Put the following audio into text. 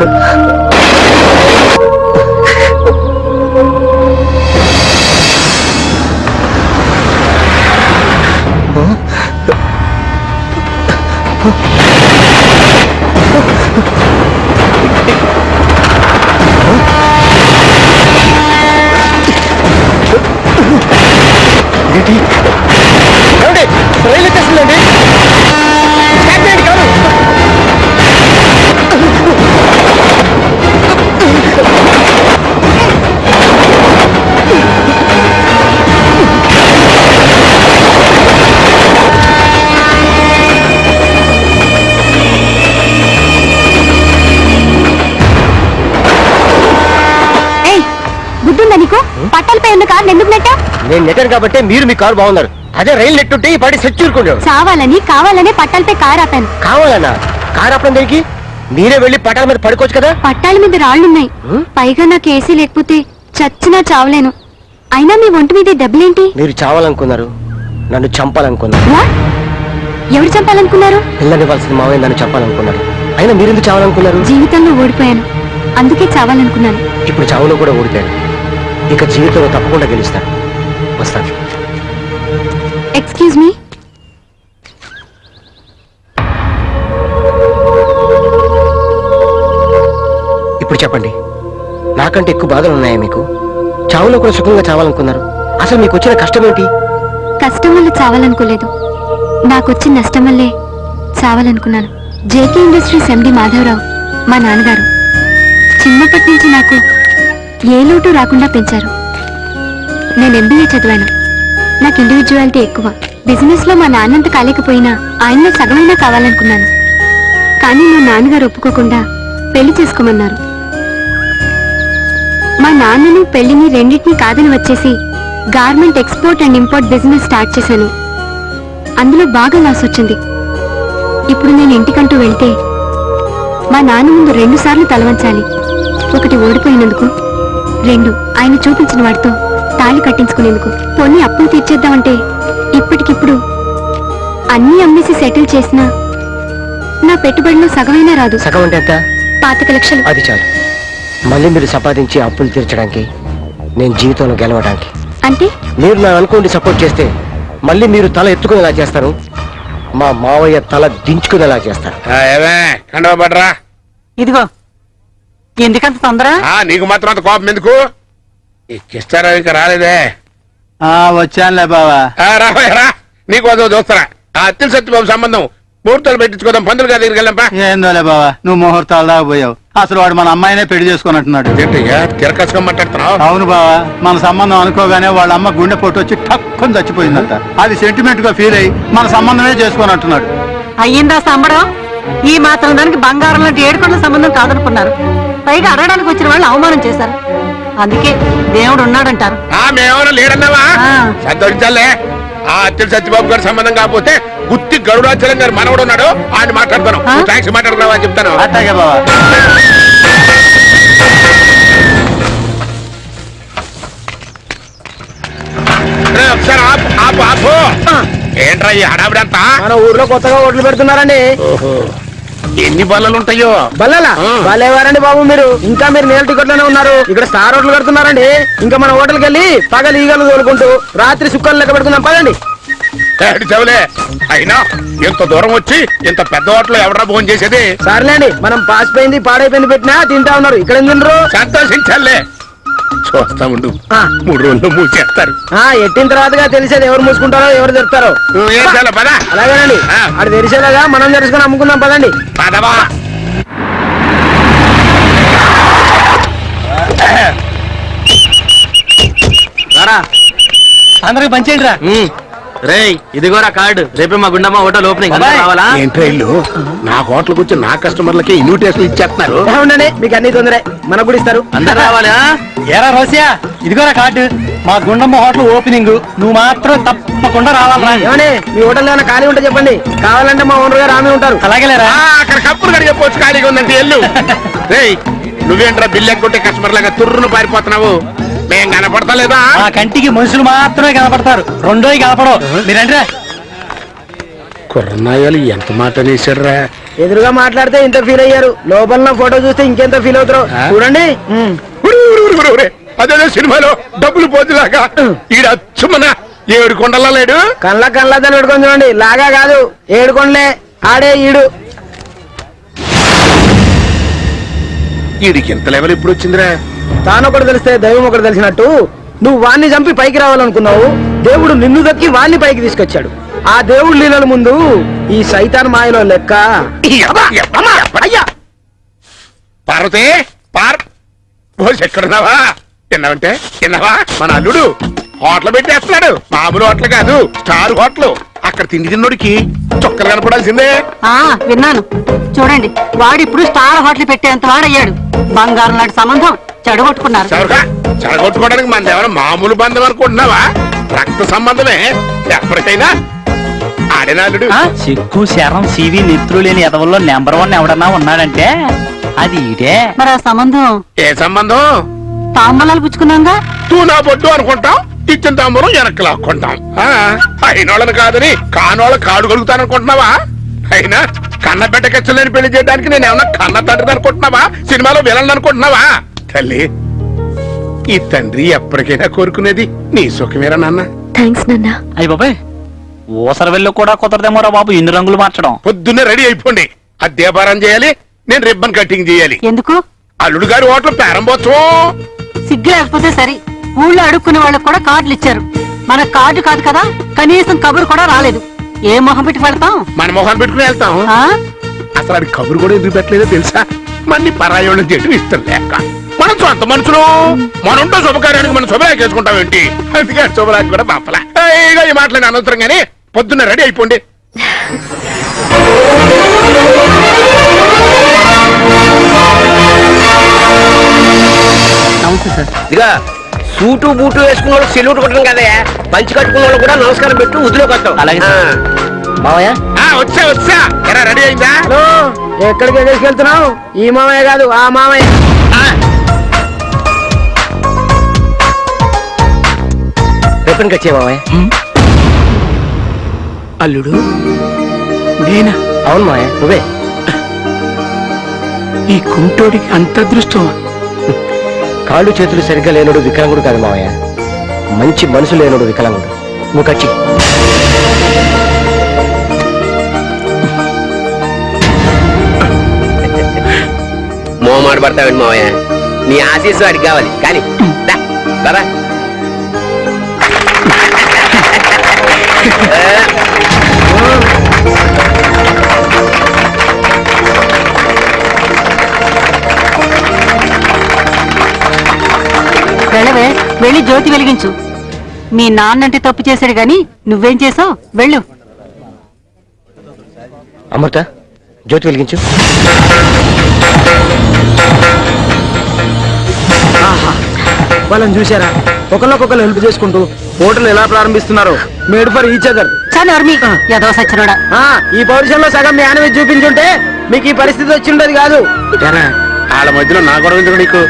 啊。పట్టాలపై ఉన్న కారు ఎందుకు నెట్టా నేను నెట్టాను కాబట్టి మీరు మీ కారు బాగున్నారు. అదే రైలు నెట్టుంటే ఈ పాటి సెట్ చూరుకుంటాడు చావాలని కావాలనే పట్టాలపై కారు ఆపాను. కావాలన్నా? కారు అప్పుడు దేనికి? మీరే వెళ్ళి పటాల మీద పడుకోవచ్చు కదా? పట్టాల మీద రాళ్ళున్నాయి హ్మ్? పైగా నాకు ఏసీ లేకపోతే చచ్చినా చావలేను. అయినా మీ ఒంటి మీద దెబ్బలేంటి? మీరు చావాలనుకున్నారు. నన్ను చంపాలనుకున్నారు? ఎవరు చంపాలనుకున్నారు? పిల్లనివ్వాల్సిన మావయ్య నన్ను చంపాలనుకున్నారు. అయినా మీరెందుకు చావాలనుకున్నారు? జీవితంలో ఓడిపోయాను. అందుకే చావాలనుకున్నాను. ఇప్పుడు చావులో కూడా ఓడిపోయాడు ఇక జీవితంలో తప్పకుండా గెలుస్తాను. వస్తాను. ఎక్స్క్యూజ్ మీ ఇప్పుడు చెప్పండి. నాకంటే ఎక్కువ బాధలు ఉన్నాయా మీకు? చావులో కూడా సుఖంగా చావాలనుకున్నారు. అసలు మీకు వచ్చిన కష్టం ఏంటి కష్టం వల్ల చావాలనుకోలేదు. నాకొచ్చిన నష్టం వల్లే చావాలనుకున్నాను. జేకే ఇండస్ట్రీస్ ఎండి మాధవరావు మా నాన్నగారు. చిన్నప్పటి నుంచి నాకు ఏ లోటు రాకుండా పెంచారు. నేను ఎంబీఏ చదివాను. నాకు ఇండివిజువాలిటీ ఎక్కువ. బిజినెస్లో మా నాన్నంత కాలేకపోయినా ఆయనలో సగమైనా కావాలనుకున్నాను. కానీ మా నాన్నగారు ఒప్పుకోకుండా పెళ్ళి చేసుకోమన్నారు. మా నాన్నను పెళ్ళిని రెండింటిని కాదని వచ్చేసి garment export and import business start చేశాను. అందులో బాగా లాస్ వచ్చింది. ఇప్పుడు నేను ఇంటికంటూ వెళ్తే మా నాన్న ముందు రెండుసార్లు తలవంచాలి. ఒకటి ఓడిపోయినందుకు రెండు ఆయన చూపించిన వాడితో తాళి కట్టించుకునేందుకు. పోనీ అప్పులు తీర్చేద్దామంటే ఇప్పటికిప్పుడు అన్నీ అమ్మేసి సెటిల్ చేసినా నా పెట్టుబడిలో సగమైనా రాదు. సగం అంటే ఎంత? పాతిక లక్షలు. అది చాలు. మళ్ళీ మీరు సంపాదించి అప్పులు తీర్చడానికి నేను జీవితంలో గెలవడానికి. అంటే? మీరు నా అనుకోండి సపోర్ట్ చేస్తే మళ్ళీ మీరు తల ఎత్తుకునేలా చేస్తారు? మా మావయ్య తల దించుకునేలా చేస్తారు. ఇదిగో ఎందుకంత తొందర? ఆ, నీకు మాత్రం అంత కోపం ఎందుకు? ఈ కిస్తారా ఇంకా రాలేదే. ఆ వచ్చానులే బావా. ఆ, రావయ్య, రా నీకు వద్దు చూస్తారా ఆ అత్తిల్ సత్యబాబు సంబంధం. ముహూర్తాలు పెట్టించుకోదాం. పందులు గారి దగ్గరికి వెళ్ళంపా. ఏందోలే బావా నువ్వు ముహూర్తాలు దాకా పోయావు అసలు వాడు మన అమ్మాయినే పెళ్ళి చేసుకున్నట్టున్నాడు. ఏంటయ్యా తిరకసుగా మాట్లాడుతున్నావు? అవును బావా మన సంబంధం అనుకోగానే వాళ్ళ అమ్మ గుండె పొట్టు వచ్చి టక్కుని చచ్చిపోయిందంట. అది సెంటిమెంట్గా ఫీల్ అయ్యి మన సంబంధమే చేసుకున్నట్టున్నాడు. అయ్యిందా సంబడం? ఈ మాత్రం దానికి బంగారం లాంటి ఏడుకొండల సంబంధం కాదనుకున్నారు. పైగా అడగడానికి వచ్చిన వాళ్ళు అవమానం చేశారు. అందుకే దేవుడు ఉన్నాడంటారు. మేమేమైనా లేడన్నావా ఆ. సంతోషించాలే. ఆ అత్తిల్ సత్యబాబు గారి సంబంధం కాకపోతే గుత్తి గరుడాచలం గారు మనవడు ఉన్నాడు. ఆయన మాట్లాడతాను. థ్యాంక్స్ మాట్లాడుతున్నావా అని చెప్తాను. అట్టాగే బావా. రే, ఒకసారి ఆపు ఆపు ఆపు. ఏంట్రా ఈ హడావిడంతా? మన ఊర్లో కొత్తగా ఓట్లు పెడుతున్నారండి. ఓహో. ఎన్ని బల్లలు? ఉంటాయో బల్లలా. బలేవారండి బాబు మీరు. ఇంకా మీరు నేల టికెట్లోనే ఉన్నారు. ఇక్కడ స్టార్ హోటల్ కడుతున్నారండి. ఇంకా మన హోటల్కి వెళ్ళి పగలు ఈగలు తోలుకుంటూ రాత్రి సుక్కలు లెక్క పెడుకుందాం పదండి. చెవులే. అయినా ఇంత దూరం వచ్చి ఇంత పెద్ద హోటల్ ఎవడరా భోజనం చేసేది? సర్లేండి మనం పాసిపోయింది పాడైపోయింది పెట్టినా తింటా ఉన్నారు. ఇక్కడ ఏం తినరు సంతోషించాలే చూస్తా ఉండు ఆ. మూడు రోజులు మూసేస్తారు. ఆ ఎట్టిన తర్వాతగా తెలిసేది ఎవరు మూసుకుంటారో ఎవరు తెరుతారో అలాగేనండి. అది తెరిచేలాగా మనం తెలుసుకుని అమ్ముకుందాం పదండి. పదవా. అందరికి పంచేయండి రా రేయ్ ఇదిగోరా కార్డు. రేపే మా గుండమ్మ హోటల్ ఓపెనింగ్. రావాలా? ఏంట్రా ఇల్లు? నా హోటల్కి వచ్చి నా కస్టమర్లకి ఇన్విటేషన్ ఇచ్చేస్తున్నారు. ఉండండి మీకు అన్ని తొందరే మనకు కూడా ఇస్తారు. అందరు రావాలా? ఏరా రోసియా ఇదిగోరా కార్డు. మా గుండమ్మ హోటల్ ఓపెనింగ్. నువ్వు మాత్రం తప్పకుండా రావాలరా ఏమండి మీ హోటల్ ఏమైనా ఖాళీ ఉంటే చెప్పండి. కావాలంటే మా ఓనర్ గారు ఆమె ఉంటారు. అలాగేలేరా? ఆ, అక్కడ కప్పులు కడిగి చెప్పొచ్చు ఖాళీగా ఉందంటే ఎల్లు. రేయ్ నువ్వేంట్రా బిల్లు ఎక్కుంటే కస్టమర్ లాగా తుర్రును పారిపోతున్నావు? మేం కనపడతలేదా? మా కంటికి మనుషులు మాత్రమే కనపడతారు. రెండోవి కనపడవు. మీరంటే కుర్రనాయాలు ఎంత మాట అనేసాడురా ఎదురుగా మాట్లాడితే ఇంత ఫీల్ అయ్యారు. లోపల ఫోటో చూస్తే ఇంకెంత ఫీల్ అవుతారు ఆ? చూడండి. అదేదో సినిమాలో డబ్బులు పోతులాగా. ఈడ అచ్చుమన ఏడు కొండలా లేడు? కళ్ళ కళ్ళ చూడండి. లాగా కాదు. ఏడుకొండలే ఆడే ఈడు. వీడికి ఇంత లెవెల్ ఇప్పుడు వచ్చిందిరా? తానొకటి తెలిస్తే దైవం ఒకటి తెలిసినట్టు నువ్వు వాణ్ణి చంపి పైకి రావాలనుకున్నావు దేవుడు నిన్ను దక్కి వాణ్ణి పైకి తీసుకొచ్చాడు. ఆ దేవుడి లీలల ముందు ఈ సైతాన్ మాయలో లెక్క. పార్వతి పార్ ఎక్కడున్నావా? తిన్నావంటే? తిన్నావా? మన అల్లుడు హోటల్ పెట్టేస్తున్నాడు. మామూలు హోటల్ కాదు స్టార్ హోటల్. అక్కడ తిండి తిన్నోడికి చొక్కలు కనపడాల్సిందే. ఆ విన్నాను. చూడండి వాడిప్పుడు స్టార్ హోటల్ పెట్టేంత వాడయ్యాడు. బంగారం లాంటి సంబంధం చెడగొట్టుకున్నారు చవరగా చెడగొట్టుకోవడానికి మన ఎవరైనా మామూలు బంధం అనుకుంటున్నావా? రక్త సంబంధమే. ఎప్పటికైనా ఆడేనాలుడు సిగ్గు శరం సివి నిత్రులు లేని ఎదవల్లో నెంబర్ వన్ ఎవడన్నా ఉన్నాడంటే అది ఇదే మరి ఆ సంబంధం? ఏ సంబంధం? తాంబలాలు పుచ్చుకున్నాగా? తూ నా బొడ్డు అనుకుంటాం. ఇచ్చిన తాంబూలం వెనక్కి లాక్కుంటాం. ఆ, అయినోళ్ళని కాదని కానోళ్ళ కాడు కలుగుతాననుకుంటున్నావా? అయినా కన్న బిడ్డకెచ్చలేని పెళ్ళి చేయడానికి నేను ఏమన్నా కన్న తండ్రి అనుకుంటున్నావా? సినిమాలో విలన్ అనుకుంటున్నావా? తల్లి ఈ తండ్రి ఎప్పటికైనా కోరుకునేది నీ సుఖమేరా నాన్న. థ్యాంక్స్ నాన్న. అయ్యి బాబాయ్ ఊసర వెళ్ళి కూడా కుదరదేమోరా బాబు ఇన్ని రంగులు మార్చడం. పొద్దున్నే రెడీ అయిపోండి. అది దీపారం చేయాలి నేను రిబ్బన్ కటింగ్ చేయాలి. ఎందుకు? అల్లుడు గారి హోటల్ ప్రారంభోత్సవం. సిగ్గు లేకపోతే సరి. ఊళ్ళో అడుక్కునే వాళ్ళకి కూడా కార్డులు ఇచ్చారు. మన కార్డు కాదు కదా కనీసం కబురు కూడా రాలేదు. ఏ మొహం పెట్టి పెడతాం? మన మొహాన్ని పెట్టుకుని వెళ్తాం. ఆ? అసలు అది కబురు కూడా ఎందుకు పెట్టలేదో తెలుసా? మన్ని పరాయోళ్ళ చెట్టు ఇష్టం లేక. మనం సొంత మనుషులు. మనుంటో శుభకార్యానికి మనం శుభరాకి వేసుకుంటాం ఏంటి? అందుకే ఆ శుభరాకి కూడా పంపలా ఈ మాటలు అనవసరం గానీ పొద్దున్న రెడీ అయిపోండి. నమస్తే సార్. ఇదిగా సూటు బూటు వేసుకున్న వాళ్ళు సెల్యూట్ కొట్టడం కదా. పంచి కట్టుకున్న వాళ్ళు కూడా నమస్కారం పెట్టు వదిలోకి వస్తాం అలాగే సార్. మావయ్య? వచ్చా వచ్చా. ఎరా రెడీ అయిందా? ఎక్కడికి తీసుకెళ్తున్నావు ఈ మామయ్య కాదు ఆ మామయ్య రేపటికి వచ్చే మామయ్య అల్లుడు నేనా? అవును మామయ్య నువ్వే. ఈ కుంటోడికి అంత అదృష్టం కాళ్ళు చేతులు సరిగ్గా లేనుడు వికలాంగుడు కాదు మావయ్య. మంచి మనసు లేనుడు వికలాంగుడు. నువ్వు కచ్చి మోమాట పడతావండి మావయ్య? నీ ఆశీస్సు వాడికి కావాలి. కానీ దాదా జ్యోతి వెలిగించు. మీ నాన్నంటే తప్పు చేశాడు గాని నువ్వేం చేసావు వెళ్ళు. అమృత జ్యోతి వెలిగించు. ఆహా, వాళ్ళని చూసారా ఒకరికొకరు హెల్ప్ చేసుకుంటూ హోటల్ ఎలా ప్రారంభిస్తున్నారు? మేడ్ ఫర్ ఈచ్ అదర్ చాలు యదవ సచ్చినోడా. ఈ పౌరుషంలో సగం మీ ఆనవి చూపించుంటే మీకు ఈ పరిస్థితి వచ్చి ఉండేది కాదు వాళ్ళ మధ్యలో నా గొడవ నీకు!